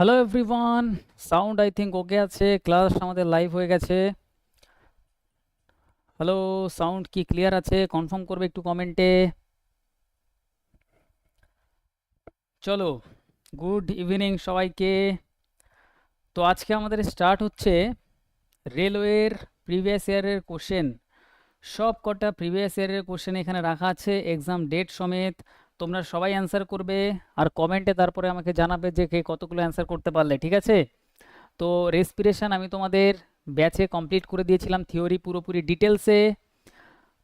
Hello everyone sound I think okay আছে। Class আমাদের live হয়ে গেছে। হ্যালো সাউন্ড কি ক্লিয়ার আছে? কনফার্ম করবে একটু কমেন্টে চলো গুড ইভিনিং সবাইকে। তো আজকে আমাদের স্টার্ট হচ্ছে রেলওয়ের প্রিভিয়াস ইয়ারের কোশ্চেন সব কটা প্রিভিয়াস ইয়ারের কোশ্চেন এখানে রাখা আছে। এক্সাম ডেট সমেত। তোমরা সবাই অ্যান্সার করবে আর কমেন্টে তারপরে আমাকে জানাবে যে কে কতগুলো অ্যান্সার করতে পারলে, ঠিক আছে? তো রেসপিরেশন আমি তোমাদের ব্যাচে কমপ্লিট করে দিয়েছিলাম থিওরি পুরোপুরি ডিটেলসে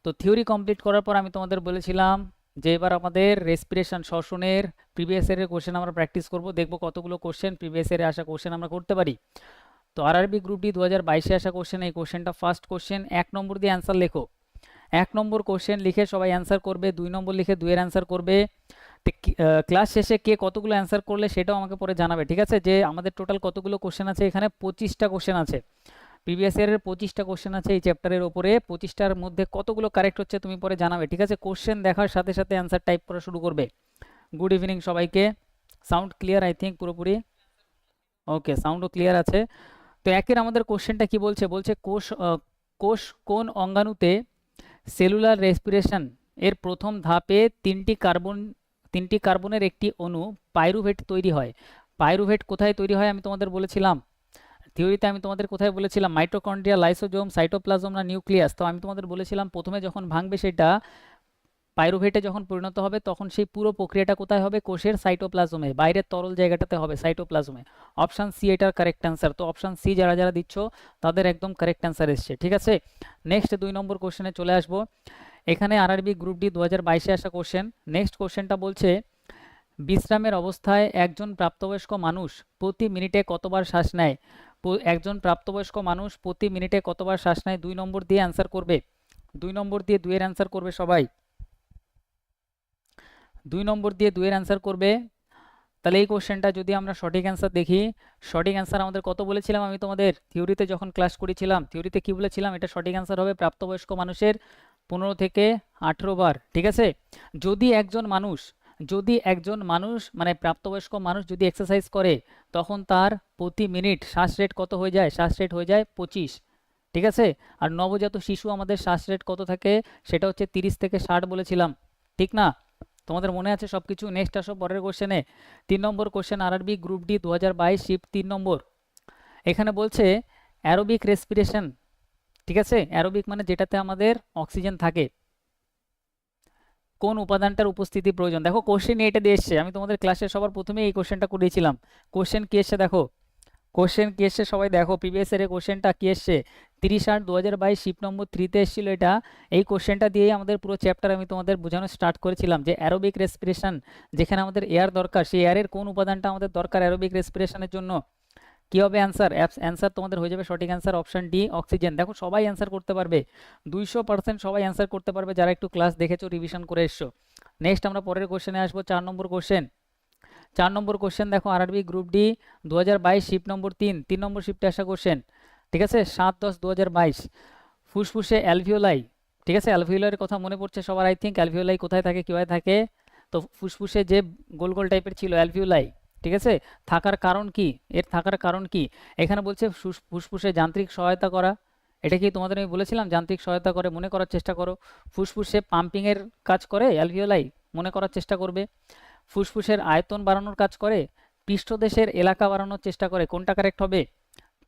তো থিওরি কমপ্লিট করার পর আমি তোমাদের বলেছিলাম যে এবার আমাদের রেসপিরেশন শ্বসনের প্রিভিয়াস ইয়ারের কোশ্চেন আমরা প্র্যাকটিস করব, দেখব কতগুলো কোশ্চেন প্রিভিয়াস ইয়ারে আসা কোশ্চেন আমরা করতে পারি। তো আরআরবি গ্রুপ ডি দু হাজার বাইশে আসা কোশ্চেন এই কোশ্চেনটা ফার্স্ট কোশ্চেন এক নম্বর দিয়ে অ্যান্সার লেখো। এক নম্বর কোশ্চেন লিখে সবাই অ্যান্সার করবে, দুই নম্বর লিখে দুইয়ের অ্যান্সার করবে। ক্লাস শেষে কে কতগুলো অ্যান্সার করলে সেটাও আমাকে পরে জানাবে, ঠিক আছে? যে আমাদের টোটাল কতগুলো কোশ্চেন আছে, এখানে পঁচিশটা কোশ্চেন আছে। প্রিভিয়াস ইয়ারের পঁচিশটা কোশ্চেন আছে এই চ্যাপ্টারের ওপরে পঁচিশটার মধ্যে কতগুলো কারেক্ট হচ্ছে তুমি পরে জানাবে, ঠিক আছে? কোশ্চেন দেখার সাথে সাথে অ্যান্সার টাইপ করা শুরু করবে। গুড ইভিনিং সবাইকে। সাউন্ড ক্লিয়ার আই থিঙ্ক পুরোপুরি? ওকে সাউন্ডও ক্লিয়ার আছে। তো একের আমাদের কোশ্চেনটা কি বলছে? বলছে কোষ কোষ কোন অঙ্গাণুতে সেলুলার রেসপিরেশন এর প্রথম ধাপে তিনটি কার্বন, তিনটি কার্বনের একটি অণু পাইরুভেট তৈরি হয়। পাইরুভেট কোথায় তৈরি হয় আমি তোমাদের বলেছিলাম। থিওরিতে আমি তোমাদের কোথায় বলেছিলাম? মাইটোকন্ড্রিয়া, লাইসোজোম, সাইটোপ্লাজম, না নিউক্লিয়াস? তো আমি তোমাদের বলেছিলাম প্রথমে যখন ভাঙবে সেটা পাইরুভেটে যখন পরিণত হবে, তখন সেই পুরো প্রক্রিয়াটা কোথায় হবে? কোষের সাইটোপ্লাজমে, বাইরের তরল জায়গাটাতে হবে, সাইটোপ্লাজমে। অপশান সি এটার কারেক্ট অ্যান্সার তো অপশান সি যারা যারা দিচ্ছ, তাদের একদম কারেক্ট অ্যান্সার এসছে, ঠিক আছে? নেক্সট দুই নম্বর কোশ্চেনে চলে আসব। এখানে আর আরআরবি গ্রুপ ডি দু হাজার বাইশে আসা কোশ্চেন নেক্সট কোশ্চেনটা বলছে, বিশ্রামের অবস্থায় একজন প্রাপ্তবয়স্ক মানুষ প্রতি মিনিটে কতবার শ্বাস নেয়? একজন প্রাপ্তবয়স্ক মানুষ প্রতি মিনিটে কতবার শ্বাস নেয়? দুই নম্বর দিয়ে অ্যান্সার করবে। দুই নম্বর দিয়ে দুইয়ের অ্যান্সার করবে সবাই। দুই নম্বর দিয়ে দুইয়ের অ্যান্সার করবে। তাহলে এই কোশ্চেনটা যদি আমরা সঠিক অ্যান্সার দেখি, সঠিক অ্যান্সার আমাদের কত বলেছিলাম আমি তোমাদের? থিওরিতে যখন ক্লাস করেছিলাম থিওরিতে কি বলেছিলাম? এটা সঠিক অ্যান্সার হবে প্রাপ্তবয়স্ক মানুষের পনেরো থেকে আঠেরো বার, ঠিক আছে? যদি একজন মানুষ, যদি একজন মানুষ মানে প্রাপ্তবয়স্ক মানুষ যদি এক্সারসাইজ করে, তখন তার প্রতি মিনিট শ্বাস রেট কত হয়ে যায়? শ্বাস রেট হয়ে যায় পঁচিশ, ঠিক আছে? আর নবজাত শিশু আমাদের শ্বাস রেট কত থাকে? সেটা হচ্ছে তিরিশ থেকে ষাট বলেছিলাম, ঠিক না? তোমাদের মনে আছে সব কিছু নেক্সট আসো পরের কোশ্চেনে তিন নম্বর কোশ্চেন আরআরবি গ্রুপ ডি দু হাজার বাইশ শিফট তিন নম্বর। এখানে বলছে অ্যারোবিক রেসপিরেশন ঠিক আছে? অ্যারোবিক মানে যেটাতে আমাদের অক্সিজেন থাকে। কোন উপাদানটার উপস্থিতি প্রয়োজন? দেখো কোশ্চেন এটা দিয়ে আমি তোমাদের ক্লাসে সবার প্রথমে এই কোশ্চেনটা করিয়েছিলাম। কোশ্চেন কি এসছে দেখো? কোশ্চেন কি এসছে? সবাই দেখো প্রিভিয়াস এর কোশ্চেনটা কি এসছে? তিরিশ আট দু হাজার বাইশ শিপ নম্বর থ্রিতে এসেছিল এটা। এই কোশ্চেনটা দিয়েই আমাদের পুরো চ্যাপ্টার আমি তোমাদের বোঝানো স্টার্ট করেছিলাম যে অ্যারোবিক রেসপিরেশন যেখানে আমাদের এয়ার দরকার, সেই এয়ারের কোন উপাদানটা আমাদের দরকার অ্যারোবিক রেসপিরেশনের জন্য? কী হবে অ্যান্সার অ্যাপস অ্যান্সার তোমাদের হয়ে যাবে সঠিক অ্যান্সার অপশান ডি অক্সিজেন দেখো, সবাই অ্যান্সার করতে পারবে। দুইশো পার্সেন্ট সবাই অ্যান্সার করতে পারবে যারা একটু ক্লাস দেখেছ রিভিশন করে এসছো। নেক্সট আমরা পরের কোশ্চেনে আসব, চার নম্বর কোশ্চেন চার নম্বর কোশ্চেন দেখো আরআরবি গ্রুপ ডি দু হাজার বাইশ শিফট নম্বর তিন তিন নম্বর শিফটে আসা কোশ্চেন ঠিক আছে? সাত দশ দু হাজার বাইশ, ফুসফুসে অ্যালভিওলাই ঠিক আছে? অ্যালভিওলাইয়ের কথা মনে পড়ছে সবার আই থিঙ্ক অ্যালভিওলাই কোথায় থাকে, কীভাবে থাকে? তো ফুসফুসে যে গোল গোল টাইপের ছিল অ্যালভিওলাই ঠিক আছে? থাকার কারণ কি? এর থাকার কারণ কি? এখানে বলছে ফুসফুসে যান্ত্রিক সহায়তা করা, এটা কি তোমাদের আমি বলেছিলাম? যান্ত্রিক সহায়তা করে, মনে করার চেষ্টা করো। ফুসফুসে পাম্পিংয়ের কাজ করে অ্যালভিওলাই মনে করার চেষ্টা করবে। ফুসফুসের আয়তন বাড়ানোর কাজ করে, পৃষ্ঠদেশের এলাকা বাড়ানোর চেষ্টা করে। কোনটা কারেক্ট হবে?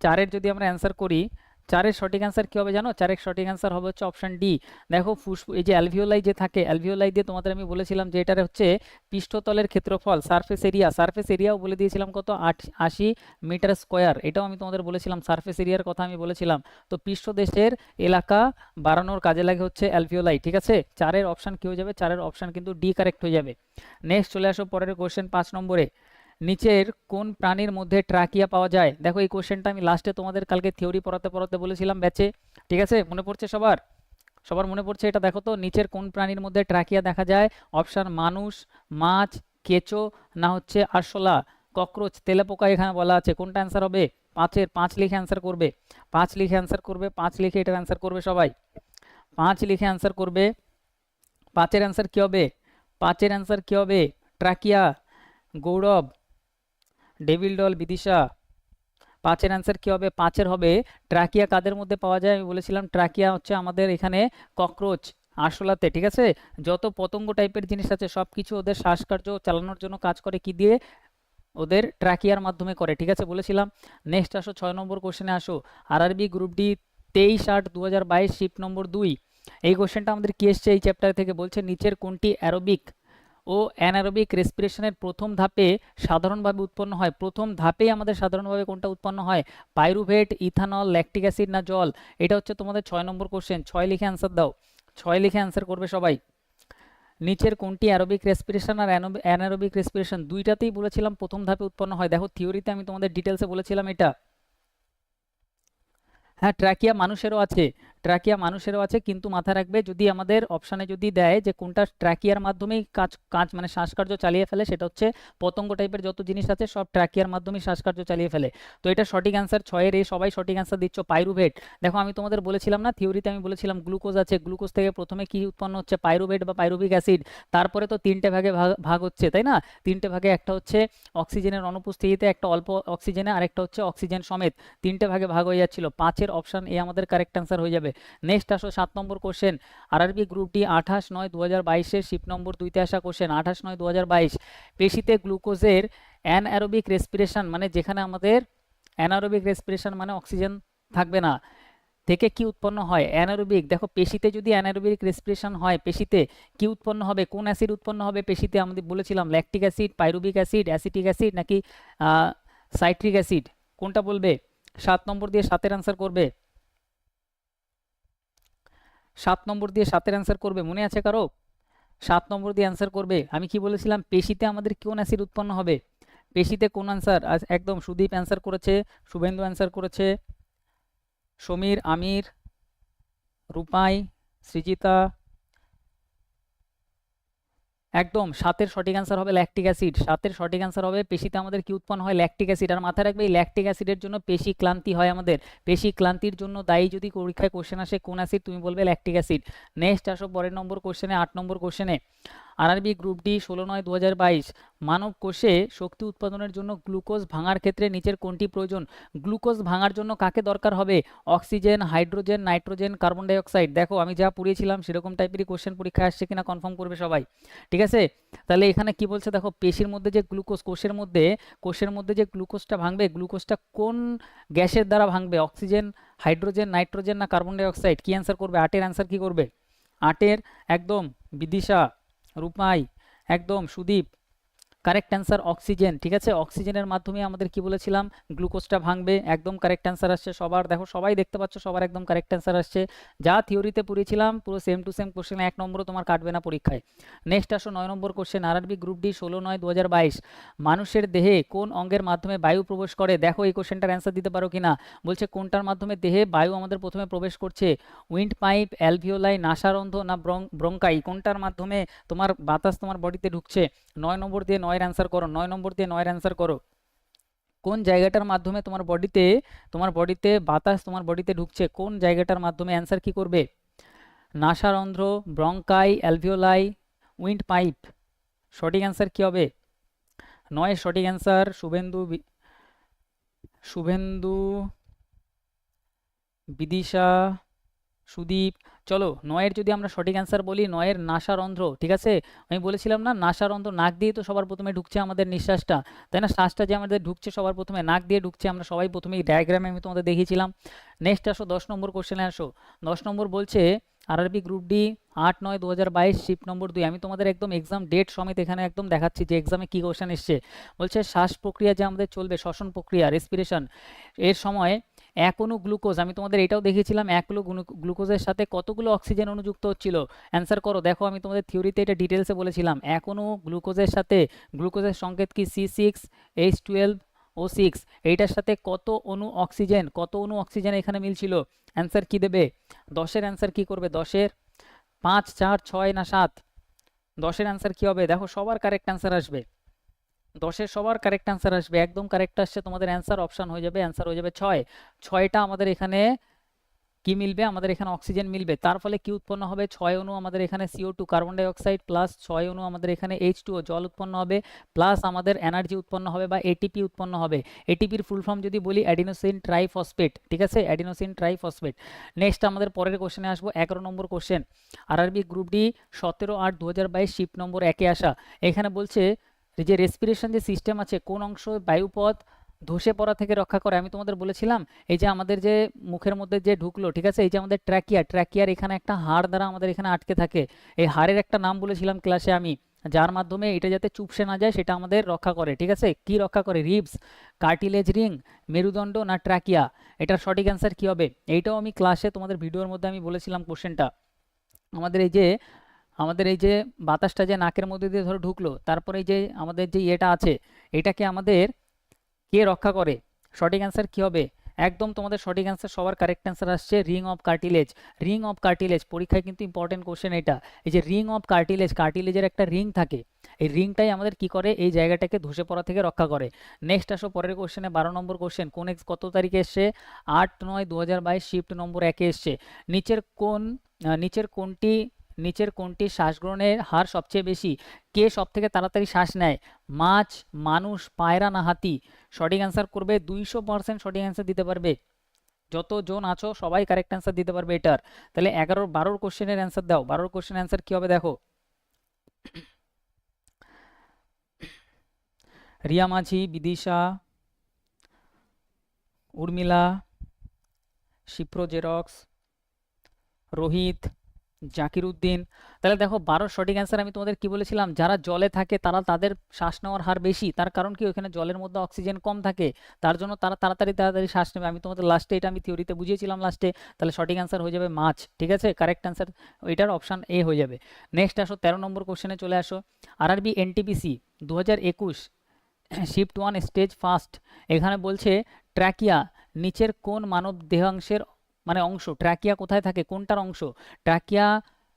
চারের যদি আমরা অ্যান্সার করি চারের সঠিক অ্যান্সার কী হবে জানো? চারের সঠিক অ্যান্সার হবে হচ্ছে অপশান ডি দেখো ফুসফু এই যে অ্যালভিওলাই যে থাকে অ্যালভিওলাই দিয়ে তোমাদের আমি বলেছিলাম যে এটার হচ্ছে পৃষ্ঠতলের ক্ষেত্রফল সারফেস এরিয়া সারফেস এরিয়াও বলে দিয়েছিলাম কত? আট, আশি মিটার স্কোয়ার এটাও আমি তোমাদের বলেছিলাম সারফেস এরিয়ার কথা আমি বলেছিলাম। তো পৃষ্ঠদেশের এলাকা বাড়ানোর কাজে লাগে হচ্ছে অ্যালভিওলাই ঠিক আছে? চারের অপশান কী হয়ে যাবে? চারের অপশান কিন্তু ডি কারেক্ট হয়ে যাবে। নেক্সট চলে আসো পরের কোশ্চেন পাঁচ নম্বরে। নিচের কোন প্রাণীর মধ্যে ট্রাকিয়া পাওয়া যায়? দেখো, এই কোশ্চেনটা আমি লাস্টে তোমাদের কালকে থিওরি পড়াতে পড়াতে বলেছিলাম ব্যাচে ঠিক আছে? মনে পড়ছে সবার? সবার মনে পড়ছে এটা? দেখো তো, নিচের কোন প্রাণীর মধ্যে ট্রাকিয়া দেখা যায়? অপশান মানুষ, মাছ, কেঁচো, না হচ্ছে আরশোলা, ককরোচ, তেলেপোকা এখানে বলা আছে। কোনটা অ্যান্সার হবে? পাঁচের, পাঁচ লিখে অ্যান্সার করবে। পাঁচ লিখে অ্যান্সার করবে, পাঁচ লিখে এটার অ্যান্সার করবে সবাই। পাঁচ লিখে অ্যান্সার করবে। পাঁচের অ্যান্সার কী হবে? পাঁচের অ্যান্সার কী হবে? Trachea, Gourab devil doll Bidisha. পাঁচের অ্যান্সার কি হবে? পাঁচের হবে ট্রাকিয়া কাদের মধ্যে পাওয়া যায়? আমি বলেছিলাম ট্রাকিয়া হচ্ছে আমাদের এখানে ককরোচ আরশোলাতে, ঠিক আছে? যত পতঙ্গ টাইপের জিনিস আছে সব কিছু ওদের শ্বাসকার্য চালানোর জন্য কাজ করে, কি দিয়ে? ওদের ট্রাকিয়ার মাধ্যমে করে, ঠিক আছে? বলেছিলাম। নেক্সট আসো, ছয় নম্বর কোশ্চেনে আসো। আরআরবি গ্রুপ ডি তেইশ আট দু হাজার বাইশ শিফট নম্বর দুই। এই কোশ্চেনটা আমাদের কি এসছে? এই চ্যাপ্টার থেকে বলছে, নিচের কোনটি অ্যারোবিক ও অ্যানারোবিক রেসপিরেশনের প্রথম ধাপে সাধারণভাবে উৎপন্ন হয়। প্রথম ধাপেই আমাদের সাধারণভাবে কোনটা উৎপন্ন হয়? পাইরুভেট ইথানল ল্যাকটিক অ্যাসিড না জল? এটা হচ্ছে তোমাদের ছয় নম্বর কোশ্চেন ছয় লিখে অ্যান্সার দাও। ছয় লিখে অ্যান্সার করবে সবাই। নিচের কোনটি অ্যারোবিক রেসপিরেশন আর অ্যানারোবিক রেসপিরেশন দুইটাতেই বলেছিলাম প্রথম ধাপে উৎপন্ন হয়। দেখো থিওরিতে আমি তোমাদের ডিটেলসে বলেছিলাম এটা। হ্যাঁ ট্র্যাকিয়া মানুষেরও আছে। ট্র্যাকিয়া মানুষেরও আছে, কিন্তু মাথা রাখবে যদি আমাদের অপশানে যদি দেয় যে কোনটা ট্র্যাকিয়ার মাধ্যমেই কাজ কাজ মানে শ্বাসকার্য চালিয়ে ফেলে, সেটা হচ্ছে পতঙ্গ টাইপের যত জিনিস আছে সব ট্র্যাকিয়ার মাধ্যমেই শ্বাসকার্য চালিয়ে ফেলে। তো এটা সঠিক অ্যান্সার ছয়ের এই সবাই সঠিক অ্যান্সার দিচ্ছ পাইরুভেট দেখো আমি তোমাদের বলেছিলাম না থিওরিতে আমি বলেছিলাম গ্লুকোজ আছে গ্লুকোজ থেকে প্রথমে কি উৎপন্ন হচ্ছে? পাইরুভেট বা পাইরুবিক অ্যাসিড তারপরে তো তিনটে ভাগে ভাগ ভাগ হচ্ছে, তাই না? তিনটে ভাগে একটা হচ্ছে অক্সিজেনের অনুপস্থিতিতে, একটা অল্প অক্সিজেনে আরেকটা হচ্ছে অক্সিজেন সমেত। তিনটে ভাগে ভাগ হয়ে যাচ্ছিল। পাঁচের অপশান এ আমাদের কারেক্ট অ্যান্সার হয়ে যাবে। নেক্সট আসো সাত নম্বর কোশ্চেন আরআরবি গ্রুপ ডি আঠাশ নয় দু হাজার বাইশের শিপ নম্বর দুইতে আসা কোশ্চেন আঠাশ নয় দু হাজার বাইশ। পেশিতে গ্লুকোজের অ্যানঅ্যারোবিক রেসপিরেশন মানে যেখানে আমাদের অ্যানারোবিক রেসপিরেশন মানে অক্সিজেন থাকবে না, থেকে কি উৎপন্ন হয়? অ্যানারোবিক দেখো, পেশিতে যদি অ্যানারোবিক রেসপিরেশন হয়, পেশিতে কি উৎপন্ন হবে? কোন অ্যাসিড উৎপন্ন হবে? পেশিতে আমাদের বলেছিলাম lactic acid pyruvic acid acetic acid নাকি সাইট্রিক অ্যাসিড কোনটা বলবে? সাত নম্বর দিয়ে সাতের অ্যান্সার করবে। সাত নম্বর দিয়ে সাতের অ্যান্সার করবে, মনে আছে কারও? সাত নম্বর দিয়ে অ্যান্সার করবে। আমি কি বলেছিলাম? পেশিতে আমাদের কোন অ্যাসিড উৎপন্ন হবে? পেশিতে কোন অ্যান্সার একদম সুদীপ অ্যান্সার করেছে, শুভেন্দু অ্যান্সার করেছে। সমীর, আমির, রূপাই, সৃজিতা একদম, সাতের সঠিক অ্যান্সার হবে ল্যাকটিক অ্যাসিড সাতের সঠিক অ্যান্সার হবে পেশিতে আমাদের কি উৎপন্ন হয়? ল্যাকটিক অ্যাসিড আর মাথায় রাখবে, এই ল্যাকটিক অ্যাসিডের জন্য পেশি ক্লান্তি হয় আমাদের। পেশি ক্লান্তির জন্য দায়ী যদি পরীক্ষায় কোশ্চেন আসে, কোন অ্যাসিড তুমি বলবে ল্যাকটিক অ্যাসিড নেক্সট আসো পরের নম্বর কোশ্চেনে আট নম্বর কোশ্চেনে আরআরবি গ্রুপ ডি ষোলো নয় দু মানব কোষে শক্তি উৎপাদনের জন্য গ্লুকোজ ভাঙার ক্ষেত্রে নিচের কোনটি প্রয়োজন? গ্লুকোজ ভাঙার জন্য কাকে দরকার হবে? Oxygen, hydrogen, nitrogen, carbon dioxide. দেখো, আমি যা পড়িয়েছিলাম সেরকম টাইপেরই কোশ্চেন পরীক্ষায় আসছে কিনা কনফার্ম করবে সবাই। ঠিক আছে? তাহলে এখানে কি বলছে? দেখো, পেশির মধ্যে যে গ্লুকোজ, কোষের মধ্যে কোষের মধ্যে যে গ্লুকোজটা ভাঙবে, গ্লুকোজটা কোন গ্যাসের দ্বারা ভাঙবে? অক্সিজেন, হাইড্রোজেন, নাইট্রোজেন না কার্বন ডাইঅক্সাইড? কি অ্যান্সার করবে? আটের অ্যান্সার কি করবে? আটের একদম বিদিশা। রূপাই একদম সুদীপ। কারেক্ট অ্যান্সার অক্সিজেন ঠিক আছে? অক্সিজেনের মাধ্যমে আমাদের কি বলেছিলাম? গ্লুকোজটা ভাঙবে, একদম কারেক্ট অ্যান্সার আসছে, সবার, দেখো সবাই দেখতে পাচ্ছ, সবার একদম কারেক্ট অ্যান্সার আসছে। যা থিওরিতে পড়েছিলাম, পুরো সেম টু সেম কোশ্চেন এক নম্বরও তোমার কাটবে না পরীক্ষায়। নেক্সট আসো, নয় নম্বর কোশ্চেন আরআরবি গ্রুপ ডি ষোলো নয় দু মানুষের দেহে কোন অঙ্গের মাধ্যমে বায়ু প্রবেশ করে? দেখো এই কোশ্চেনটার অ্যান্সার দিতে পারো কিনা? বলছে, কোনটার মাধ্যমে দেহে বায়ু আমাদের প্রথমে প্রবেশ করছে? উইন্ড পাইপ অ্যালভিওলাই নাসারন্ধ না ব্রং, ব্রঙ্কাই? কোনটার মাধ্যমে তোমার বাতাস তোমার বডিতে ঢুকছে? নয় নম্বর দিয়ে নয়ের অ্যান্সার করো, নয় নম্বর দিয়ে নয়ের অ্যান্সার করো। কোন জায়গাটার মাধ্যমে তোমার বডিতে তোমার বডিতে বাতাস, তোমার বডিতে ঢুকছে, কোন জায়গাটার মাধ্যমে অ্যান্সার কি করবে? নাসারন্ধ্র, ব্রঙ্কাই, অ্যালভিওলাই উইন্ড পাইপ সঠিক অ্যান্সার কি হবে? নয় সঠিক অ্যান্সার শুভেন্দু শুভেন্দু, বিদিশা, সুদীপ চলো নয়ের যদি আমরা সঠিক অ্যান্সার বলি, নয়ের নাসারন্ধ্র ঠিক আছে? আমি বলেছিলাম না নাসারন্ধ্র নাক দিয়ে তো সবার প্রথমে ঢুকছে আমাদের নিঃশ্বাসটা। তাই না? শ্বাসটা যে আমাদের ঢুকছে সবার প্রথমে, নাক দিয়ে ঢুকছে, আমরা সবাই প্রথমে এই ডায়াগ্রামে আমি তোমাদের দেখিয়েছিলাম। নেক্সট আসো, দশ নম্বর কোশ্চেনে আসো। দশ নম্বর বলছে আরআরবি গ্রুপ ডি আট নয় দু হাজার বাইশ শিফট নম্বর দুই। আমি তোমাদের একদম এক্সাম ডেট সমেত এখানে একদম দেখাচ্ছি যে এক্সামে কী কোশ্চেন এসছে। বলছে, শ্বাস প্রক্রিয়া যে আমাদের চলবে, শ্বসন প্রক্রিয়া রেসপিরেশন এর সময় এক অণু গ্লুকোজ আমি তোমাদের এটাও দেখিয়েছিলাম, এক অণু গ্লুকোজের সাথে কতগুলো অক্সিজেন অনুযুক্ত হচ্ছিল? অ্যান্সার করো, দেখো আমি তোমাদের থিওরিতে এটা ডিটেলসে বলেছিলাম। এক অণু গ্লুকোজের সাথে গ্লুকোজের সংকেত কি? C six H twelve O six এইটার সাথে কত অণু অক্সিজেন কত অণু অক্সিজেন এখানে মিলছিল? অ্যান্সার কি দেবে? দশের অ্যান্সার কি করবে? দশের? পাঁচ, চার, ছয় না সাত? দশের অ্যান্সার কি হবে? দেখো সবার কারেক্ট অ্যান্সার আসবে। দশের সবার কারেক্ট অ্যান্সার আসবে, একদম কারেক্ট আসছে, তোমাদের অ্যান্সার অপশান হয়ে যাবে অ্যান্সার হয়ে যাবে ছয়। ছয়টা আমাদের এখানে কি মিলবে? আমাদের এখানে অক্সিজেন মিলবে, তার ফলে কি উৎপন্ন হবে? ছয় অণু আমাদের এখানে CO two carbon dioxide plus ছয় অণু আমাদের এখানে এইচ টু জল উৎপন্ন হবে প্লাস আমাদের এনার্জি উৎপন্ন হবে বা এটিপি উৎপন্ন হবে। এটিপির ফুল ফর্ম যদি বলি অ্যাডিনোসিন ট্রাইফসফেট ঠিক আছে? অ্যাডিনোসিন ট্রাইফসফেট নেক্সট আমাদের পরের কোশ্চেনে আসব, এগারো নম্বর কোশ্চেন আরআরবি গ্রুপ ডি সতেরো আট দু হাজার বাইশ শিফট নম্বর একে আসা। এখানে বলছে যে রেসপিরেশন যে সিস্টেম আছে, কোন অংশ বায়ুপথ ধসে পড়া থেকে রক্ষা করে, আমি তোমাদের বলেছিলাম, এই যে আমাদের যে মুখের মধ্যে যে ঢুকলো, ঠিক আছে? এই যে আমাদের ট্র্যাকিয়া ট্র্যাকিয়ার এখানে একটা হাড় দ্বারা আমাদের এখানে আটকে থাকে। এই হাড়ের একটা নাম বলেছিলাম ক্লাসে আমি, যার মাধ্যমে এটা যাতে চুপসে না যায়, সেটা আমাদের রক্ষা করে, ঠিক আছে? কি রক্ষা করে? রিবস কার্টিলেজ রিং মেরুদণ্ড না ট্র্যাকিয়া এটার সঠিক অ্যান্সার কী হবে? এইটাও আমি ক্লাসে তোমাদের ভিডিওর মধ্যে আমি বলেছিলাম কোশ্চেনটা আমাদের এই যে আমাদের এই যে বাতাসটা যে নাকের মধ্যে দিয়ে ধরো ঢুকলো, তারপরে এই যে আমাদের যে ইয়েটা আছে, এটাকে আমাদের কে রক্ষা করে? সঠিক অ্যান্সার কি হবে? একদম তোমাদের সঠিক অ্যান্সার সবার কারেক্ট অ্যান্সার আসছে ring of cartilage ring of cartilage পরীক্ষায় কিন্তু ইম্পর্টেন্ট কোশ্চেন এটা। এই যে রিং অফ কার্টিলেজ কার্টিলেজের একটা রিং থাকে। এই রিংটাই আমাদের কি করে? এই জায়গাটাকে ধসে পড়া থেকে রক্ষা করে। নেক্সট আসো পরের কোশ্চেনে বারো নম্বর কোশ্চেন কোন কত তারিখে এসছে? আট নয় দু হাজার বাইশ শিফট নম্বর একে এসছে। নিচের কোন নিচের কোনটি নিচের কোনটি শ্বাস গ্রহণের হার সবচেয়ে বেশি? কে সব থেকে তাড়াতাড়ি শ্বাস নেয়? মাছ, মানুষ, পায়রা না হাতি? সঠিক অ্যান্সার করবে, দুইশো পার্সেন্ট সঠিক অ্যান্সার দিতে পারবে। যত জন আছো, সবাই কারেক্ট অ্যান্সার দিতে পারবে এটার। তাহলে এগারো, বারোর কোশ্চেনের অ্যান্সার দাও। বারোর কোশ্চেন অ্যান্সার কি হবে দেখো? রিয়া মাঝি, বিদিশা, উর্মিলা, শিপ্রো জেরক্স, রোহিত জাকির উদ্দিন তাহলে দেখো বারো সঠিক অ্যান্সার আমি তোমাদের কি বলেছিলাম? যারা জলে থাকে তারা তাদের শ্বাস নেওয়ার হার বেশি। তার কারণ কি? ওখানে জলের মধ্যে অক্সিজেন কম থাকে। তার জন্য তারা তাড়াতাড়ি তাড়াতাড়ি শ্বাস নেবে। আমি তোমাদের লাস্টে এটা আমি থিওরিতে বুঝিয়েছিলাম লাস্টে তাহলে সঠিক অ্যান্সার হয়ে যাবে মাছ। ঠিক আছে? কারেক্ট অ্যান্সার এটার অপশান এ হয়ে যাবে। নেক্সট আসো, তেরো নম্বর কোশ্চেনে চলে আসো। আর আর আরআরবি এনটিপিসি দু হাজার একুশ শিফট ওয়ান স্টেজ ফার্স্ট এখানে বলছে ট্র্যাকিয়া নিচের কোন মানব দেহাংশের মানে অংশ, ট্র্যাকিয়া কোথায় থাকে, কোনটার অংশ? ট্র্যাকিয়া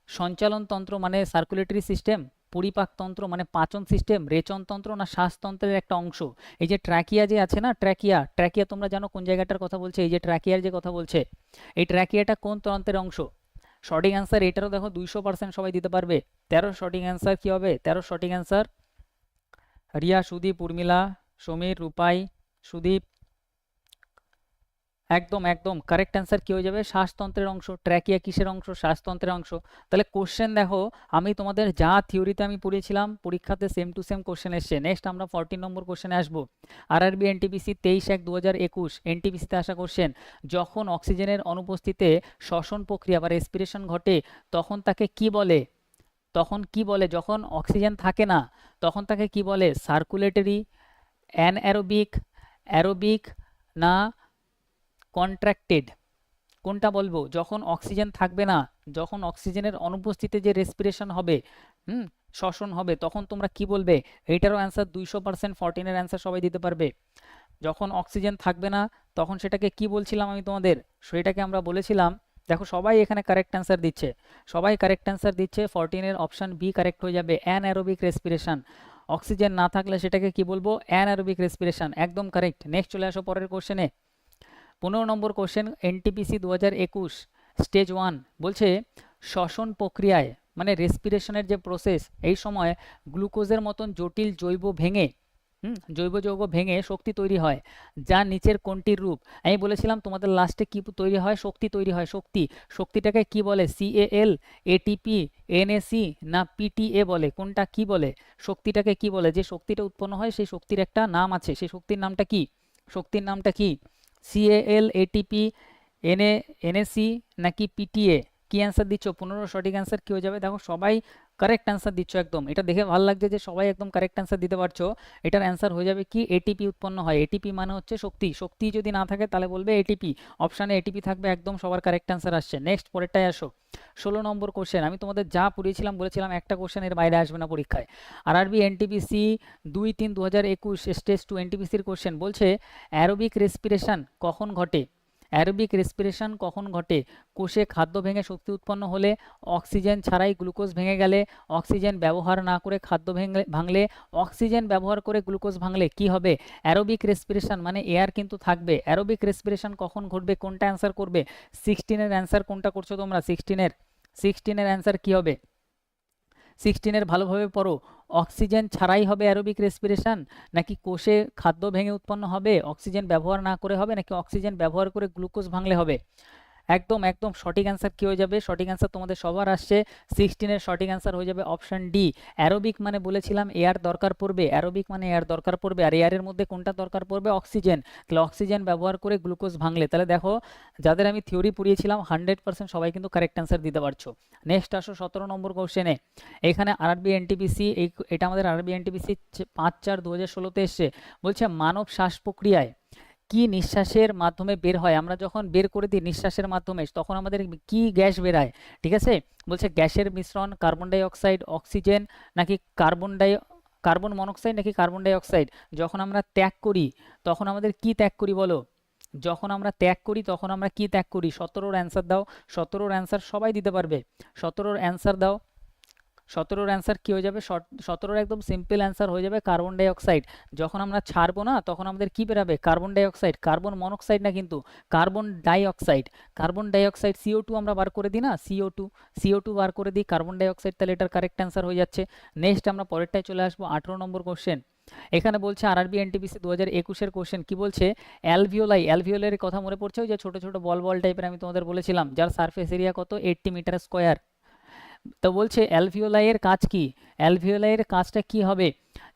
সঞ্চালন তন্ত্র মানে সার্কুলেটরি সিস্টেম পরিপাকতন্ত্র মানে পাচন সিস্টেম রেচনতন্ত্র না শ্বাসতন্ত্রের একটা অংশ। এই যে ট্র্যাকিয়া যে আছে না, ট্র্যাকিয়া ট্র্যাকিয়া তোমরা জানো কোন জায়গাটার কথা বলছে? এই যে ট্র্যাকিয়ার যে কথা বলছে, এই ট্র্যাকিয়াটা কোন তন্ত্রের অংশ? সঠিক অ্যান্সার এটারও দেখো দুইশো পার্সেন্ট সবাই দিতে পারবে। তেরো সঠিক অ্যান্সার কী হবে? তেরো সঠিক অ্যান্সার রিয়া, সুদীপ, উর্মিলা, সমীর, রূপাই, সুদীপ একদম একদম। কারেক্ট অ্যান্সার কি হয়ে যাবে? শ্বাসতন্ত্রের অংশ ট্র্যাকিয়া কিসের অংশ? শ্বাসতন্ত্রের অংশ। তাহলে কোশ্চেন দেখো, আমি তোমাদের যা থিওরিতে আমি পড়িয়েছিলাম, পরীক্ষাতে সেম টু সেম কোশ্চেন এসছে। নেক্সট আমরা ফর্টিন নম্বর কোশ্চেনে আসব। আর আরআরবি এনটিপিসি তেইশ এক দু হাজার একুশ এনটিপিসিতে আসা কোশ্চেন যখন অক্সিজেনের অনুপস্থিতিতে শ্বসন প্রক্রিয়া বা রেসপিরেশন ঘটে, তখন তাকে কি বলে? তখন কি বলে? যখন অক্সিজেন থাকে না, তখন তাকে কি বলে? সার্কুলেটরি অ্যানঅ্যারোবিক অ্যারোবিক না কন্ট্রাক্টেড কোনটা বলব? যখন অক্সিজেন থাকবে না, যখন অক্সিজেনের অনুপস্থিতিতে যে রেসপিরেশন হবে, হুম, শ্বসন হবে, তখন তোমরা কি বলবে? এইটারও অ্যান্সার দুইশো পার্সেন্ট ফর্টিনের অ্যান্সার সবাই দিতে পারবে। যখন অক্সিজেন থাকবে না, তখন সেটাকে কি বলছিলাম আমি তোমাদের? সেটাকে আমরা বলেছিলাম, দেখো সবাই এখানে কারেক্ট অ্যান্সার দিচ্ছে। সবাই কারেক্ট অ্যান্সার দিচ্ছে ফর্টিনের অপশান বি কারেক্ট হয়ে যাবে অ্যানারোবিক রেসপিরেশন অক্সিজেন না থাকলে সেটাকে কি বলব? অ্যানারোবিক রেসপিরেশন একদম কারেক্ট নেক্সট চলে আসো পরের কোশ্চেনে পনেরো নম্বর কোশ্চেন এনটিপিসি দু হাজার একুশ স্টেজ ওয়ান বলছে শ্বসন প্রক্রিয়ায় মানে রেসপিরেশনের যে প্রসেস এই সময় গ্লুকোজের মতন জটিল জৈব ভেঙে জৈব যৌগ ভেঙে শক্তি তৈরি হয়, যা নিচের কোনটির রূপ। আমি বলেছিলাম তোমাদের লাস্টে কি তৈরি হয়? শক্তি তৈরি হয়, শক্তি। শক্তিটাকে কি বলে? সিএএল এটিপি এনএসি না পিটিএ বলে? কোনটা কি বলে? শক্তিটাকে কি বলে? যে শক্তিটা উৎপন্ন হয়, সেই শক্তির একটা নাম আছে। সেই শক্তির নামটা কি? শক্তির নামটা কি? সিএএল এটিপি এনএ এনএসি নাকি পিটিএ কি অ্যান্সার দিচ্ছ? পনেরো সঠিক অ্যান্সার কী হয়ে যাবে? দেখো, সবাই কারেক্ট অ্যান্সার দিচ্ছ একদম। এটা দেখে ভালো লাগছে যে সবাই একদম কারেক্ট অ্যান্সার দিতে পারছ। এটার অ্যান্সার হয়ে যাবে কি? এটিপি উৎপন্ন হয়। এটিপি মানে হচ্ছে শক্তি। শক্তি যদি না থাকে তাহলে বলবে এটিপি অপশানে এটিপি থাকবে একদম সবার কারেক্ট অ্যান্সার আসছে। নেক্সট পরেরটায় আসো। ষোলো নম্বর কোশ্চেন আমি তোমাদের যা পড়িয়েছিলাম বলেছিলাম একটা কোশ্চেন এর বাইরে আসবে না পরীক্ষায়। আর আরবি এনটিপিসি দুই তিন দু হাজার একুশ স্টেজ টু এনটিপিসির কোশ্চেন বলছে অ্যারোবিক রেসপিরেশন কখন ঘটে? অ্যারোবিক রেসপিরেশন কখন ঘটে? কোষে খাদ্য ভেঙে শক্তি উৎপন্ন হলে অক্সিজেন ছাড়াই গ্লুকোজ ভেঙে গেলে অক্সিজেন ব্যবহার না করে খাদ্য ভেঙে ভাঙলে অক্সিজেন ব্যবহার করে গ্লুকোজ ভাঙলে কি হবে? অ্যারোবিক রেসপিরেশন মানে এয়ার কিন্তু থাকবে। অ্যারোবিক রেসপিরেশন কখন ঘটবে? কোনটা অ্যান্সার করবে? সিক্সটিনের অ্যান্সার কোনটা করছ তোমরা? সিক্সটিনের। সিক্সটিনের অ্যান্সার কি হবে? সিক্সটিনের ভালোভাবে পড়ো। অক্সিজেন ছাড়াই হবে অ্যারোবিক রেসপিরেশন? নাকি কোষে খাদ্য ভেঙে উৎপন্ন হবে? অক্সিজেন ব্যবহার না করে হবে? নাকি অক্সিজেন ব্যবহার করে গ্লুকোজ ভাঙলে হবে? একদম একদম সঠিক অ্যান্সার কী হয়ে যাবে? সঠিক অ্যান্সার তোমাদের সবার আসছে। সিক্সটিনের সঠিক অ্যান্সার হয়ে যাবে অপশান ডি অ্যারোবিক মানে বলেছিলাম এয়ার দরকার পড়বে। অ্যারোবিক মানে এয়ার দরকার পড়বে। আর এয়ারের মধ্যে কোনটা দরকার পড়বে? অক্সিজেন তাহলে অক্সিজেন ব্যবহার করে গ্লুকোজ ভাঙলে। তাহলে দেখো, যাদের আমি থিওরি পড়িয়েছিলাম হান্ড্রেড পার্সেন্ট সবাই কিন্তু কারেক্ট অ্যান্সার দিতে পারছ। নেক্সট আসো সতেরো নম্বর কোশ্চেনে এখানে আরবি এনটিপিসি এই, এটা আমাদের আরবি এনটিপিসি পাঁচ চার দু হাজার ষোলোতে এসছে। বলছে মানব শ্বাস প্রক্রিয়ায় কি নিঃশ্বাসের মাধ্যমে বের হয়? আমরা যখন বের করে দিই নিঃশ্বাসের মাধ্যমে, তখন আমাদের কি গ্যাস বেরায়? ঠিক আছে? বলছে গ্যাসের মিশ্রণ কার্বন ডাই অক্সাইড অক্সিজেন নাকি কার্বন ডাই কার্বন মনোক্সাইড নাকি কার্বন ডাই অক্সাইড যখন আমরা ত্যাগ করি, তখন আমাদের কি ত্যাগ করি বলো? যখন আমরা ত্যাগ করি, তখন আমরা কি ত্যাগ করি? সতেরোর অ্যান্সার দাও। সতেরোর অ্যান্সার সবাই দিতে পারবে। সতেরোর অ্যান্সার দাও। সতেরোর অ্যান্সার কী হয়ে যাবে? সতেরোর একদম সিম্পল অ্যান্সার হয়ে যাবে কার্বন ডাইঅক্সাইড যখন আমরা ছাড়বো না, তখন আমাদের কী বেরাবে? কার্বন ডাইঅক্সাইড কার্বন মনোক্সাইড না কিন্তু carbon dioxide carbon dioxide CO two আমরা বার করে দিই না? সিও টু সিও টু বার করে দিই কার্বন ডাইঅক্সাইড তাহলে এটার কারেক্ট অ্যান্সার হয়ে যাচ্ছে। নেক্সট আমরা পরেরটায় চলে আসব, আঠেরো নম্বর কোশ্চেন এখানে বলছে আরআরবি এনটিপিসি দু হাজার একুশের কোশ্চেন কি বলছে? অ্যালভিওলাই অ্যালভিওলের কথা মনে পড়ছে ওই যে ছোটো ছোটো বল বল টাইপের আমি তোমাদের বলেছিলাম, যার সারফেস এরিয়া কত? এইট্টি মিটার স্কোয়ার তো বলছে অ্যালভিওলাইয়ের কাজ কি? অ্যালভিওলাইয়ের কাজটা কি হবে?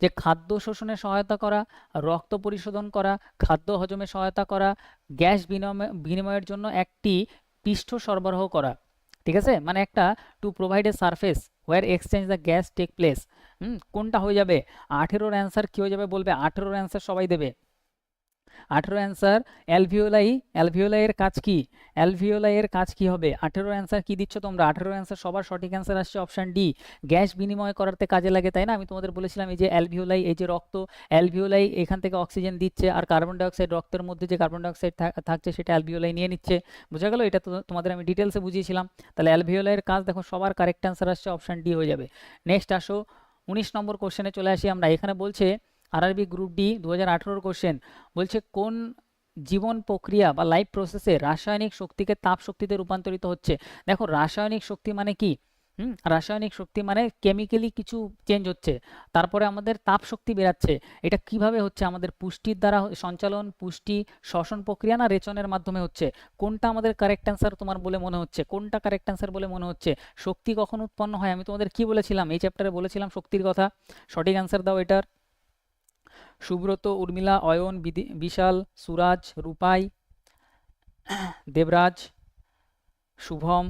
যে খাদ্য শোষণে সহায়তা করা, রক্ত পরিশোধন করা, খাদ্য হজমে সহায়তা করা, গ্যাস বিনিময়, বিনিময়ের জন্য একটি পৃষ্ঠ সরবরাহ করা। ঠিক আছে? মানে একটা to provide a surface where exchange the gas take place hmm? কোনটা হয়ে যাবে? আঠেরোর অ্যান্সার কী হয়ে যাবে বলবে? আঠেরোর অ্যান্সার সবাই দেবে। আঠেরো অ্যান্সার অ্যালভিওলাই অ্যালভিওলাইয়ের কাজ কি? অ্যালভিওলাইয়ের কাজ কি হবে? আঠেরো অ্যান্সার কি দিচ্ছ তোমরা? আঠেরো অ্যান্সার সবার সঠিক অ্যান্সার আসছে অপশান ডি গ্যাস বিনিময় করাতে কাজে লাগে, তাই না? আমি তোমাদের বলেছিলাম এই যে অ্যালভিওলাই এই যে রক্ত অ্যালভিওলাই এখান থেকে অক্সিজেন দিচ্ছে আর কার্বন ডাইঅক্সাইড রক্তের মধ্যে যে কার্বন ডাইঅক্সাইড থাকছে সেটা অ্যালভিওলাই নিয়ে নিচ্ছে। বোঝা গেল? এটা তো তোমাদের আমি ডিটেলসে বুঝিয়েছিলাম। তাহলে অ্যালভিওলাইয়ের কাজ দেখো, সবার কারেক্ট অ্যান্সার আসছে অপশান ডি হয়ে যাবে। নেক্সট আসো, উনিশ নম্বর কোশ্চেনে চলে আসি আমরা। এখানে বলছে আরআরবি গ্রুপ ডি দু হাজার কোশ্চেন বলছে, কোন জীবন প্রক্রিয়া বা লাইফ প্রসেসে রাসায়নিক শক্তিকে তাপ শক্তিতে রূপান্তরিত হচ্ছে? দেখো, রাসায়নিক শক্তি মানে কি? হুম, রাসায়নিক শক্তি মানে কেমিক্যালি কিছু চেঞ্জ হচ্ছে, তারপরে আমাদের তাপ শক্তি বেরাচ্ছে। এটা কীভাবে হচ্ছে? আমাদের পুষ্টির দ্বারা সঞ্চালন, পুষ্টি, শ্বসন প্রক্রিয়া না রেচনের মাধ্যমে হচ্ছে? কোনটা আমাদের কারেক্ট অ্যান্সার তোমার বলে মনে হচ্ছে? কোনটা কারেক্ট অ্যান্সার বলে মনে হচ্ছে? শক্তি কখন উৎপন্ন হয়? আমি তোমাদের কি বলেছিলাম? এই চ্যাপ্টারে বলেছিলাম শক্তির কথা। সঠিক অ্যান্সার দাও এটার। সুব্রত উর্মিলা অয়ন বিশাল সুরাজ রূপাই দেবরাজ শুভম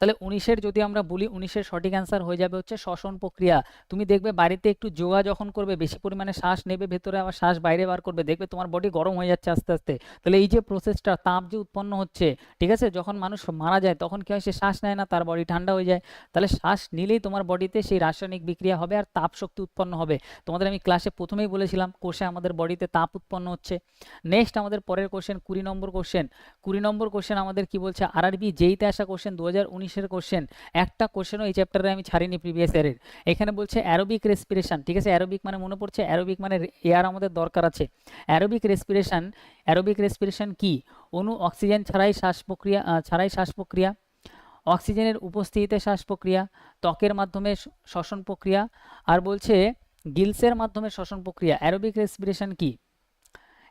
তাহলে উনিশের যদি আমরা বলি, উনিশের সঠিক অ্যান্সার হয়ে যাবে হচ্ছে শ্বসন প্রক্রিয়া। তুমি দেখবে বাড়িতে একটু যোগা যখন করবে, বেশি পরিমাণে শ্বাস নেবে, ভেতরে আবার শ্বাস বাইরে বার করবে, দেখবে তোমার বডি গরম হয়ে যাচ্ছে আস্তে আস্তে। তাহলে এই যে প্রসেসটা তাপ যে উৎপন্ন হচ্ছে, ঠিক আছে? যখন মানুষ মারা যায়, তখন কী হয়, সে শ্বাস নেয় না, তার বডি ঠান্ডা হয়ে যায়। তাহলে শ্বাস নিলেই তোমার বডিতে সেই রাসায়নিক বিক্রিয়া হবে আর তাপ শক্তি উৎপন্ন হবে। তোমাদের আমি ক্লাসে প্রথমেই বলেছিলাম, কোষে আমাদের বডিতে তাপ উৎপন্ন হচ্ছে। নেক্সট আমাদের পরের কোশ্চেন কুড়ি নম্বর কোশ্চেন কুড়ি নম্বর কোশ্চেন আমাদের কি বলছে? আরআরবি যেইতে আসা কোশ্চেন দু হাজার উনিশ উনিশের কোশ্চেন একটা কোশ্চেনও এই চ্যাপ্টারে আমি ছাড়িনি প্রিভিয়াস ইয়ারের এখানে বলছে অ্যারোবিক রেসপিরেশন ঠিক আছে? অ্যারোবিক মানে মনে পড়ছে? অ্যারোবিক মানে এয়ার আমাদের দরকার আছে। অ্যারোবিক রেসপিরেশন অ্যারোবিক রেসপিরেশন কি? অনু অক্সিজেন ছাড়াই শ্বাস প্রক্রিয়া ছাড়াই শ্বাস প্রক্রিয়া অক্সিজেনের উপস্থিতিতে শ্বাস প্রক্রিয়া, ত্বকের মাধ্যমে শ্বসন প্রক্রিয়া, আর বলছে গিলসের মাধ্যমে শ্বসন প্রক্রিয়া। অ্যারোবিক রেসপিরেশন কি?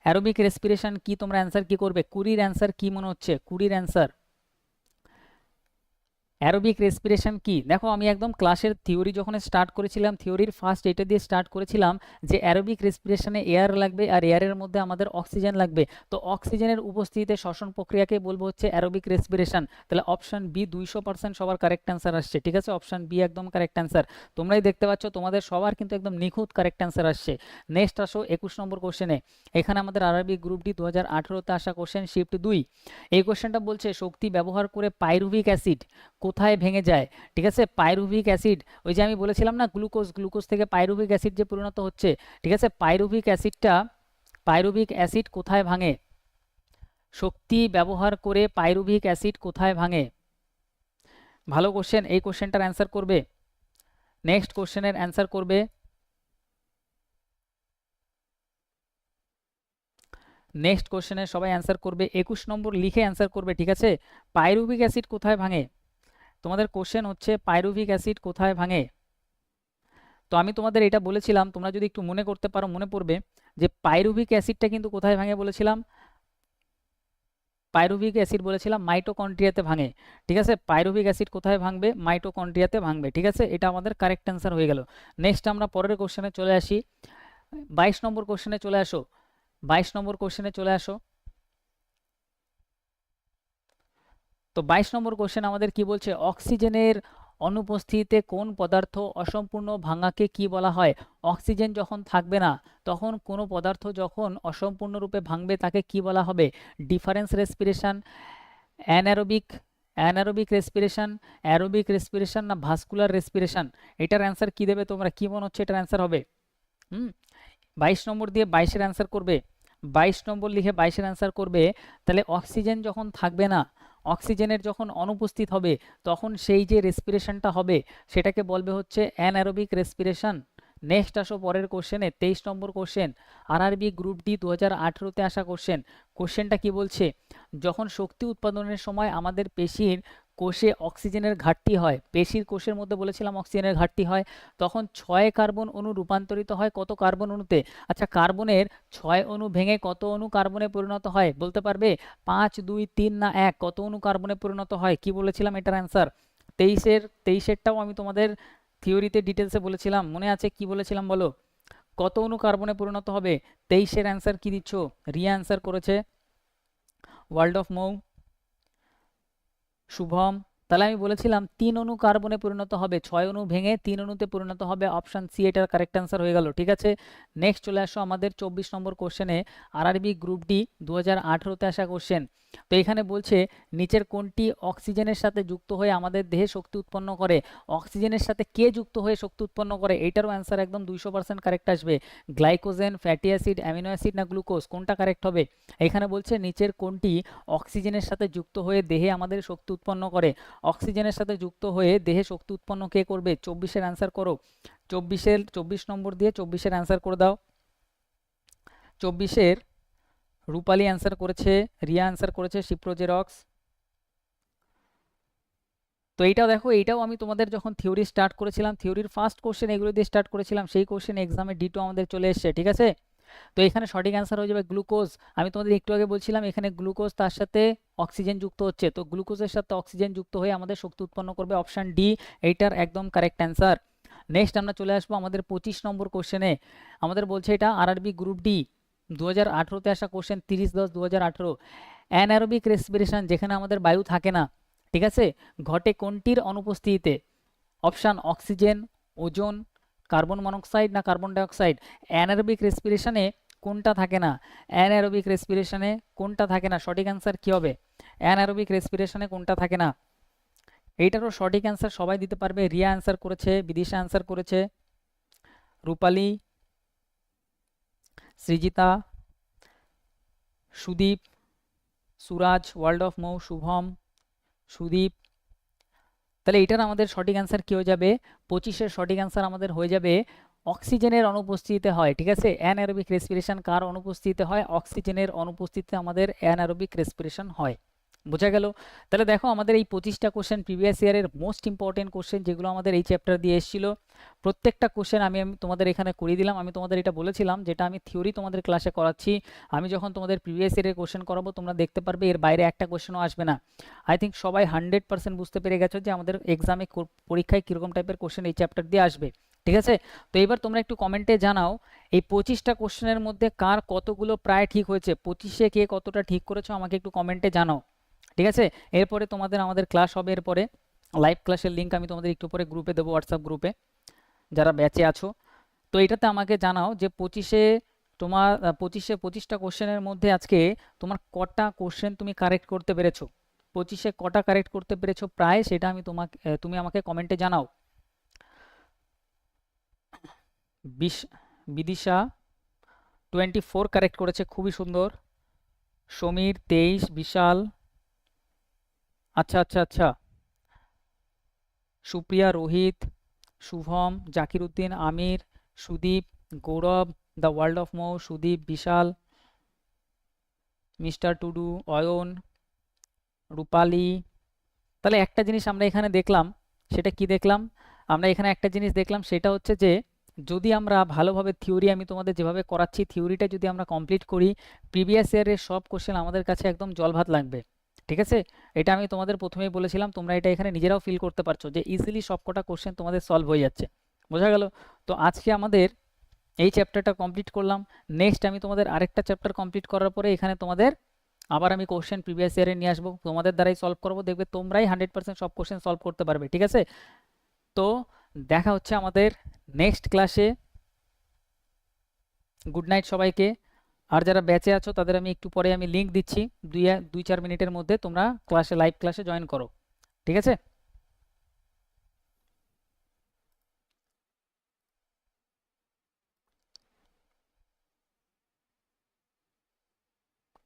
অ্যারোবিক রেসপিরেশন কি? তোমরা অ্যান্সার কি করবে? কুড়ির অ্যান্সার কি মনে হচ্ছে? কুড়ির অ্যান্সার অ্যারোবিক রেসপিরেশন কি? দেখো, আমি একদম ক্লাসের থিওরি যখন স্টার্ট করেছিলাম থিওরির ফার্স্ট এটা দিয়ে স্টার্ট করেছিলাম যে অ্যারোবিক রেসপিরেশনে এয়ার লাগবে আর এয়ারের মধ্যে আমাদের অক্সিজেন লাগবে। তো অক্সিজেনের উপস্থিতিতে শ্বসন প্রক্রিয়াকে বলব হচ্ছে অ্যারোবিক রেসপিরেশন তাহলে অপশান বি দুইশো পার্সেন্ট সবার কারেক্ট অ্যান্সার আসছে, ঠিক আছে? অপশান বি একদম কারেক্ট অ্যান্সার তোমরাই দেখতে পাচ্ছ, তোমাদের সবার কিন্তু একদম নিখুঁত কারেক্ট অ্যান্সার আসছে। নেক্সট আসো একুশ নম্বর কোশ্চেনে এখানে আমাদের আরবি গ্রুপ ডি দু হাজার আঠেরোতে আসা কোশ্চেন শিফট দুই। এই কোশ্চেনটা বলছে, শক্তি ব্যবহার করে পাইরুভিক অ্যাসিড কোথায় ভেঙে যায়, ঠিক আছে? পাইরুভিক অ্যাসিড, ওই যে আমি বলেছিলাম না, গ্লুকোজ গ্লুকোজ থেকে পাইরুভিক অ্যাসিড যে পরিণত হচ্ছে, ঠিক আছে? পাইরুভিক অ্যাসিডটা, পাইরুভিক অ্যাসিড কোথায় ভাঙে? শক্তি ব্যবহার করে পাইরুভিক অ্যাসিড কোথায় ভাঙে? ভালো কোশ্চেন এই কোশ্চেনটার অ্যান্সার করবে? নেক্সট কোশ্চেনের অ্যান্সার করবে? নেক্সট কোশ্চেনে সবাই অ্যান্সার করবে, একুশ নম্বর লিখে অ্যান্সার করবে, ঠিক আছে? পাইরুভিক অ্যাসিড কোথায় ভাঙে? তোমাদের কোশ্চেন হচ্ছে, পাইরুভিক অ্যাসিড কোথায় ভাঙে? তো আমি তোমাদের এটা বলেছিলাম, তোমরা যদি একটু মনে করতে পারো, মনে পড়বে যে পাইরুভিক অ্যাসিডটা কিন্তু কোথায় ভাঙে বলেছিলাম? পাইরুভিক অ্যাসিড বলেছিলাম মাইটোকন্ড্রিয়াতে ভাঙে। ঠিক আছে? পাইরুভিক অ্যাসিড কোথায় ভাঙবে? মাইটোকন্ড্রিয়াতে ভাঙবে। ঠিক আছে? এটা আমাদের কারেক্ট অ্যান্সার হয়ে গেল। নেক্সট আমরা পরের কোশ্চেনে চলে আসি। বাইশ নম্বর কোশ্চেনে চলে আসো। বাইশ নম্বর কোশ্চেনে চলে আসো। তো বাইশ নম্বর কোশ্চেন আমাদের কি বলছে, অক্সিজেনের অনুপস্থিতিতে কোন পদার্থ অসম্পূর্ণ ভাঙাকে কি বলা হয়? অক্সিজেন যখন থাকবে না, তখন কোনো পদার্থ যখন অসম্পূর্ণরূপে ভাঙবে তাকে কি বলা হবে? Difference respiration, anaerobic anaerobic respiration, aerobic respiration না ভাস্কুলার রেসপিরেশন? এটার অ্যান্সার কি দেবে তোমরা? কি মনে হচ্ছে এটার অ্যান্সার হবে? হুম? বাইশ নম্বর দিয়ে বাইশের অ্যান্সার করবে। বাইশ নম্বর লিখে বাইশের অ্যান্সার করবে, তাহলে অক্সিজেন যখন থাকবে না অক্সিজেনের যখন অনুপস্থিত হবে, তখন সেই যে রেসপিরেশনটা হবে, সেটাকে বলবে হচ্ছে অ্যানারোবিক রেসপিরেশন নেক্সট আসো পরের কোশ্চেনে তেইশ নম্বর কোশ্চেন আরআরবি গ্রুপ ডি দু হাজার আঠেরোতে আসা কোশ্চেন কোশ্চেনটা কি বলছে? যখন শক্তি উৎপাদনের সময় আমাদের পেশির কোষে অক্সিজেনের ঘাটতি হয়। পেশির কোষের মধ্যে বলেছিলাম অক্সিজেনের ঘাটতি হয়। তখন ছয় কার্বন অণু রূপান্তরিত হয় কত কার্বন অণুতে? আচ্ছা কার্বনের ছয় অণু ভেঙে কত অণু কার্বনে পরিণত হয় বলতে পারবে? পাঁচ, দুই, তিন না এক, কত অণু কার্বনে পরিণত হয়? কি বলেছিলাম এটার অ্যান্সার তেইশের, তেইশেরটাও আমি তোমাদের থিওরিতে ডিটেলসে বলেছিলাম। মনে আছে কি বলেছিলাম বলো? কত অণু কার্বনে পরিণত হবে? তেইশের অ্যান্সার কি দিচ্ছ? রিয়া অ্যান্সার করেছে। World of Mou. শুভম তাহলে আমি বলেছিলাম তিন অণু কার্বনে পরিণত হবে, ছয় অণু ভেঙে তিন অণুতে পরিণত হবে অপশান সি এটার কারেক্ট অ্যান্সার হয়ে গেল, ঠিক আছে? নেক্সট চলে আসো আমাদের চব্বিশ নম্বর কোশ্চেনে আরআরবি গ্রুপ ডি দু হাজার আঠেরোতে আসা কোশ্চেন তো এখানে বলছে, নিচের কোনটি অক্সিজেনের সাথে যুক্ত হয়ে আমাদের দেহে শক্তি উৎপন্ন করে? অক্সিজেনের সাথে কে যুক্ত হয়ে শক্তি উৎপন্ন করে? এইটারও অ্যান্সার একদম দুইশো পার্সেন্ট কারেক্ট আসবে। Glycogen fatty acid amino acid না গ্লুকোজ কোনটা কারেক্ট হবে? এখানে বলছে, নিচের কোনটি অক্সিজেনের সাথে যুক্ত হয়ে দেহে আমাদের শক্তি উৎপন্ন করে? অক্সিজেনের সাথে যুক্ত হয়ে দেহে শক্তি উৎপন্ন কে করবে? চব্বিশের অ্যান্সার করো। চব্বিশের, চব্বিশ নম্বর দিয়ে চব্বিশের অ্যান্সার করে দাও। চব্বিশের, রূপালী অ্যান্সার করেছে, রিয়া অ্যান্সার করেছে সিপ্রোজেরক্স তো এইটাও দেখো, এইটাও আমি তোমাদের যখন থিওরি স্টার্ট করেছিলাম থিওরির ফার্স্ট কোশ্চেন এগুলো দিয়ে স্টার্ট করেছিলাম, সেই কোশ্চেন এক্সামে ডিটো আমাদের চলে এসছে, ঠিক আছে? তো এখানে সঠিক অ্যান্সার হয়ে যাবে গ্লুকোজ আমি তোমাদের একটু আগে বলছিলাম, এখানে গ্লুকোজ তার সাথে অক্সিজেন যুক্ত হচ্ছে। তো গ্লুকোজের সাথে অক্সিজেন যুক্ত হয়ে আমাদের শক্তি উৎপন্ন করবে অপশান ডি এইটার একদম কারেক্ট অ্যান্সার নেক্সট আমরা চলে আসব আমাদের পঁচিশ নম্বর কোশ্চেনে আমাদের বলছে এটা আরআরবি গ্রুপ ডি দু হাজার আঠেরোতে আসা কোশ্চেন তিরিশ দশ দু হাজার আঠেরো। অ্যানারোবিক রেসপিরেশন যেখানে আমাদের বায়ু থাকে না, ঠিক আছে? ঘটে কোনটির অনুপস্থিতিতে? Option oxygen ozone carbon monoxide না কার্বন ডাইঅক্সাইড? অ্যানারোবিক রেসপিরেশনে কোনটা থাকে না? অ্যানারোবিক রেসপিরেশনে কোনটা থাকে না? সঠিক অ্যান্সার কী হবে? অ্যানারোবিক রেসপিরেশনে কোনটা থাকে না? এইটারও সঠিক অ্যান্সার সবাই দিতে পারবে। রিয়া অ্যান্সার করেছে, বিদিশা অ্যান্সার করেছে, রূপালী, সৃজিতা, সুদীপ, সুরাজ, ওয়ার্ল্ড অফ মৌ, শুভম, সুদীপ তাহলে এটার আমাদের সঠিক অ্যান্সার কী হয়ে যাবে? পঁচিশের সঠিক অ্যান্সার আমাদের হয়ে যাবে অক্সিজেনের অনুপস্থিতিতে হয়, ঠিক আছে? অ্যানারোবিক রেসপিরেশন কার অনুপস্থিতিতে হয়? অক্সিজেনের অনুপস্থিতিতে আমাদের অ্যানারোবিক রেসপিরেশন হয়। বোঝা গেল। তাহলে দেখো আমাদের এই পঁচিশটা কোশ্চেন প্রিভিয়াস ইয়ারের মোস্ট ইম্পর্টেন্ট কোশ্চেন যেগুলো আমাদের এই চ্যাপ্টার দিয়ে এসেছিল, প্রত্যেকটা কোশ্চেন আমি আমি তোমাদের এখানে করিয়ে দিলাম। আমি তোমাদের এটা বলেছিলাম যেটা আমি থিওরি তোমাদের ক্লাসে করাচ্ছি। আমি যখন তোমাদের প্রিভিয়াস ইয়ারের কোশ্চেন করাবো, তোমরা দেখতে পারবে এর বাইরে একটা কোশ্চেনও আসবে না। আই থিঙ্ক সবাই হান্ড্রেড পার্সেন্ট বুঝতে পেরে গেছো যে আমাদের এক্সামে পরীক্ষায় কীরকম টাইপের কোশ্চেন এই চ্যাপ্টার দিয়ে আসবে। ঠিক আছে? তো এবার তোমরা একটু কমেন্টে জানাও, এই পঁচিশটা কোশ্চেনের মধ্যে কার কতগুলো প্রায় ঠিক হয়েছে? পঁচিশে কে কতটা ঠিক করেছ আমাকে একটু কমেন্টে জানাও। ঠিক আছে? এরপরে তোমাদের আমাদের ক্লাস হবে এরপরে লাইভ ক্লাসের লিঙ্ক আমি তোমাদের একটু পরে গ্রুপে দেবো হোয়াটসঅ্যাপ গ্রুপে যারা ব্যাচে আছো। তো এটাতে আমাকে জানাও যে পঁচিশে তোমার পঁচিশে পঁচিশটা কোশ্চেনের মধ্যে আজকে তোমার কটা কোশ্চেন তুমি কারেক্ট করতে পেরেছ? পঁচিশে কটা কারেক্ট করতে পেরেছ প্রায় সেটা আমি তোমাকে তুমি আমাকে কমেন্টে জানাও। বিশ, বিদিশা টোয়েন্টি ফোর কারেক্ট করেছে, খুবই সুন্দর। সমীর তেইশ, বিশাল আচ্ছা আচ্ছা আচ্ছা। Supriya, Rohit, Shubham Zakir Uddin Amir, Sudip, Gourab, the world of Mou, Sudip, Bishal, mister Tudu, Ayan, Rupali. তাহলে একটা জিনিস আমরা এখানে দেখলাম, সেটা কি দেখলাম? আমরা এখানে একটা জিনিস দেখলাম, সেটা হচ্ছে যে, যদি আমরা ভালোভাবে থিওরি আমি তোমাদের যেভাবে করাচ্ছি, থিওরিটা যদি আমরা কমপ্লিট করি, প্রিভিয়াস ইয়ারের সব কোশ্চেন আমাদের কাছে একদম জলভাত লাগবে। ঠিক আছে? এটা আমি তোমাদের প্রথমেই বলেছিলাম, তোমরা এটা এখানে নিজেরাও ফিল করতে পারছ যে ইজিলি সবকটা কোশ্চেন তোমাদের সলভ হয়ে যাচ্ছে। বোঝা গেল? তো আজকে আমাদের এই চ্যাপ্টারটা কমপ্লিট করলাম। নেক্সট আমি তোমাদের আরেকটা চ্যাপ্টার কমপ্লিট করার পরে এখানে তোমাদের আবার আমি কোশ্চেন প্রিভিয়াস ইয়ারে নিয়ে আসব। তোমাদের দ্বারাই সলভ করব। দেখবে তোমরাই হান্ড্রেড পার্সেন্ট সব কোশ্চেন সলভ করতে পারবে, ঠিক আছে? তো দেখা হচ্ছে আমাদের নেক্সট ক্লাসে গুড নাইট সবাইকে। আর যারা ব্যাচে আছো, তাদের আমি একটু পরে আমি লিঙ্ক দিচ্ছি। দুই দুই, চার মিনিটের মধ্যে তোমরা ক্লাসে লাইভ ক্লাসে জয়েন করো। ঠিক আছে?